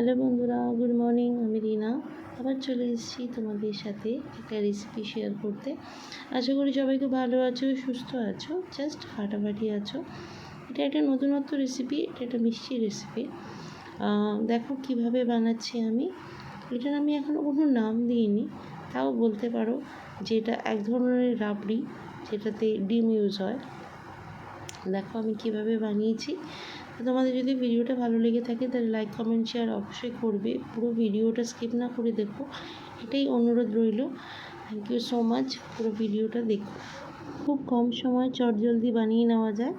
Hello বন্ধুরা, good morning, আমি রিনা। আবার চলে এসেছি তোমাদের সাথে একটা রেসিপি শেয়ার করতে। আশা করি সবাই খুব ভালো আছো, সুস্থ আছো জাস্ট ফাটাফাটি আছো। এটা একটা নতুনত্ব রেসিপি এটা একটা মিষ্টি রেসিপি দেখো কীভাবে বানাচ্ছি আমি। এটার আমি এখনও কোনো নাম দিইনি, তাও বলতে পারো যে এটা এক ধরনের রাবড়ি, যেটাতে ডিম ইউজ হয়। দেখো আমি কীভাবে বানিয়েছি। তোমাদের যদি ভিডিওটা ভালো লেগে থাকে, তাহলে লাইক কমেন্ট শেয়ার অবশ্যই করবে। পুরো ভিডিওটা স্কিপ না করে দেখো। এটাই অনুরোধ রইল। থ্যাংক ইউ সো মাচ পুরো ভিডিওটা দেখো। খুব কম সময় চটজলদি বানিয়ে নেওয়া যায়।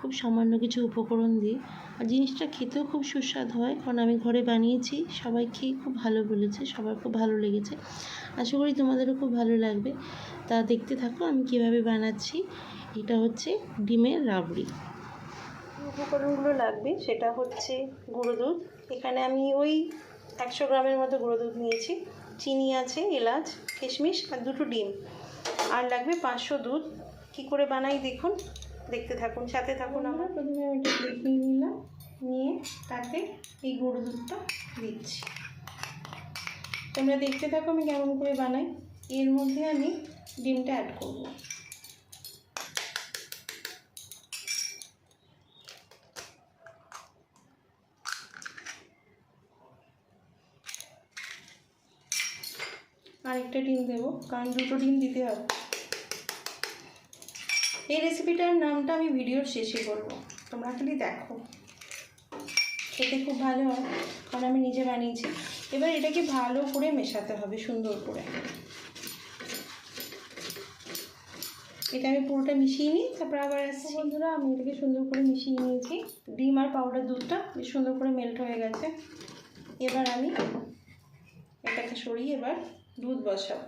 খুব সামান্য কিছু উপকরণ দিয়ে। আর জিনিসটা খেতেও খুব সুস্বাদু হয়। কারণ আমি ঘরে বানিয়েছি। সবাই খেয়ে খুব ভালো বলেছে। সবার খুব ভালো লেগেছে। আশা করি তোমাদেরও খুব ভালো লাগবে। তা দেখতে থাকো আমি কীভাবে বানাচ্ছি। এটা হচ্ছে ডিমের রাবড়ি। উপকরণগুলো লাগবে সেটা হচ্ছে গুঁড়ো দুধ। এখানে আমি ওই একশো গ্রামের মতো গুঁড়ো দুধ নিয়েছি। চিনি আছে এলাচ কিশমিশ আর দুটো ডিম। আর লাগবে পাঁচশো দুধ। কি করে বানাই দেখুন দেখতে থাকুন সাথে থাকুন আমরা প্রথমে আমি একটা নিয়ে নিলাম নিয়ে তাতে এই গুঁড়ো দুধটা দিচ্ছি। তোমরা দেখতে থাকো আমি কেমন করে বানাই। এর মধ্যে আমি ডিমটা অ্যাড করব। আরেকটা ডিম দেবো, কারণ দুটো ডিম দিতে হবে। এই রেসিপিটার নামটা আমি ভিডিওর শেষে করব তোমরা খালি দেখো। খেতে খুব ভালো হয়, কারণ আমি নিজে বানিয়েছি। এবার এটাকে ভালো করে মেশাতে হবে, সুন্দর করে। এটা আমি পুরোটা মিশিয়ে নিই, তারপর আবার আসছি। বন্ধুরা, আমি এটাকে সুন্দর করে মিশিয়ে নিয়েছি। ডিম আর পাউডার দুধটা বেশ সুন্দর করে মেল্ট হয়ে গেছে। এবার আমি এটাকে সরিয়ে এবার দুধ বসাও।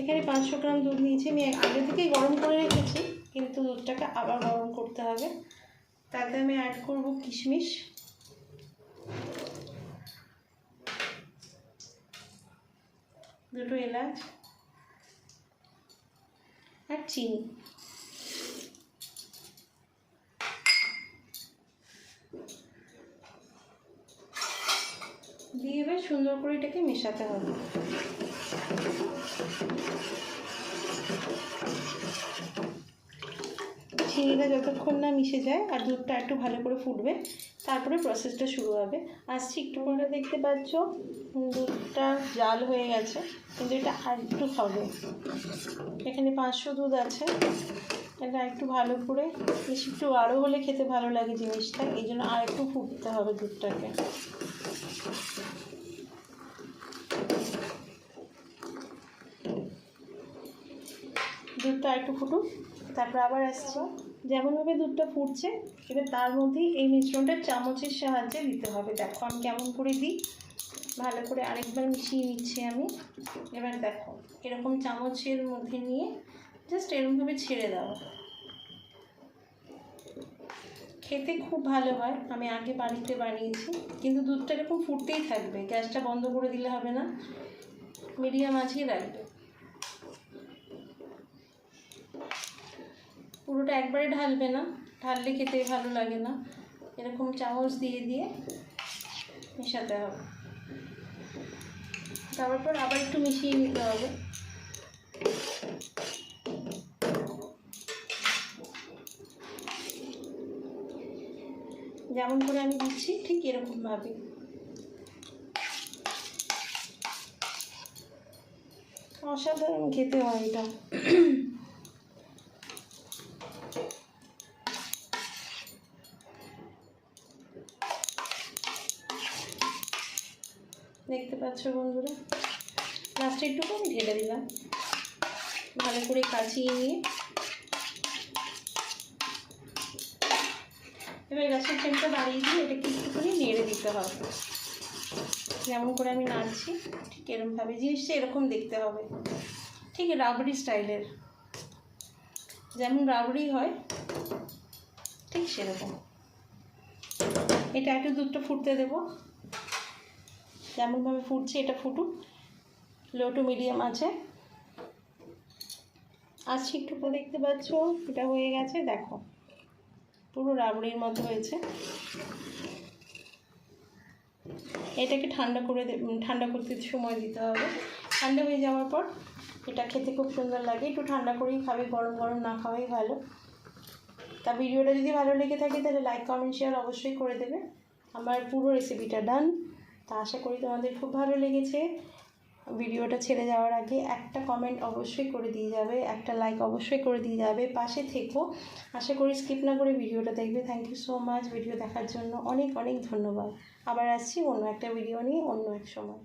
এখানে পাঁচশো গ্রাম দুধ নিয়েছি। আমি আগে থেকেই গরম করে রেখেছি, কিন্তু দুধটাকে আবার গরম করতে হবে। তাতে আমি অ্যাড করব কিশমিশ। দুটো এলাচ। আর চিনি দিয়ে এবার সুন্দর করে এটাকে মেশাতে হবে। চিনিটা যতক্ষণ না মিশে যায় আর দুধটা একটু ভালো করে ফুটবে, তারপরে প্রসেসটা শুরু হবে। আসছি একটু পরে, দেখতে পাচ্ছ? দুধটা জাল হয়ে গেছে, কিন্তু এটা আর একটু হবে এখানে পাঁচশো দুধ আছে। এটা একটু ভালো করে, বেশি একটু আরও হলে খেতে ভালো লাগে জিনিসটা, এই জন্য আর একটু ফুটতে হবে দুধটাকে। দুধটা একটু ফুটুক, তারপর আবার আসছে। যেমনভাবে দুধটা ফুটছে, এবার তার মধ্যেই এই মিশ্রণটা চামচের সাহায্যে দিতে হবে। দেখো আমি কেমন করে দিই। ভালো করে আরেকবার মিশিয়ে নিচ্ছি আমি। এবার দেখো, এরকম চামচের মধ্যে নিয়ে জাস্ট এরকমভাবে ছেড়ে দাও। খেতে খুব ভালো হয়, আমি আগে বাড়িতে বানিয়েছি, কিন্তু দুধটা এরকম ফুটতেই থাকবে। গ্যাসটা বন্ধ করে দিলে হবে না। মিডিয়াম আছেই রাখবে। পুরোটা একবারে ঢালবে না। ঢাললে খেতে ভালো লাগে না। এরকম চামচ দিয়ে দিয়ে মেশাতে হবে। তারপর আবার একটু মিশিয়ে নিতে হবে। যেমন করে আমি দিচ্ছি, ঠিক এরকমভাবে। অসাধারণ খেতে হয় এটা। দেখতে পাচ্ছ বন্ধুরা? লাস্টে একটু আমি ঢেলে দিলাম। ভালো করে কাচিয়ে নিয়ে। এবার গ্যাসের ফ্লেমটা বাড়িয়ে দিয়ে এটাকে একটুখানি নেড়ে দিতে হবে। যেমন করে আমি নাড়ছি, ঠিক এরকমভাবে জিনিসটা এরকম দেখতে হবে। ঠিক রাবড়ি স্টাইলের। যেমন রাবড়ি হয়, ঠিক সেরকম। এটা একটু দুধটা ফুটতে দেবো। যেমনভাবে ফুটছে এটা ফুটুক। লো টু মিডিয়াম আছে। আসছি একটু পরে দেখতে পাচ্ছ, এটা হয়ে গেছে, দেখো। পুরো রাবড়ির মতো হয়েছে। এটাকে ঠান্ডা করে ঠান্ডা করতে সময় দিতে হবে। ঠান্ডা হয়ে যাওয়ার পর এটা খেতে খুব সুন্দর লাগে। একটু ঠান্ডা করেই খাবে, গরম গরম না খাওয়াই ভালো। তা ভিডিওটা যদি ভালো লেগে থাকে, তাহলে লাইক কমেন্ট শেয়ার অবশ্যই করে দেবে। আমার পুরো রেসিপিটা ডান তা আশা করি তোমাদের খুব ভালো লেগেছে। ভিডিওটা ছেড়ে যাওয়ার আগে একটা কমেন্ট অবশ্যই করে দিয়ে যাবে, একটা লাইক অবশ্যই করে দিয়ে যাবে, পাশে থেকো। আশা করি স্কিপ না করে ভিডিওটা দেখবে। Thank you so much video দেখার জন্য অনেক অনেক ধন্যবাদ। আবার আসছি অন্য একটা ভিডিও নিয়ে অন্য এক সময়।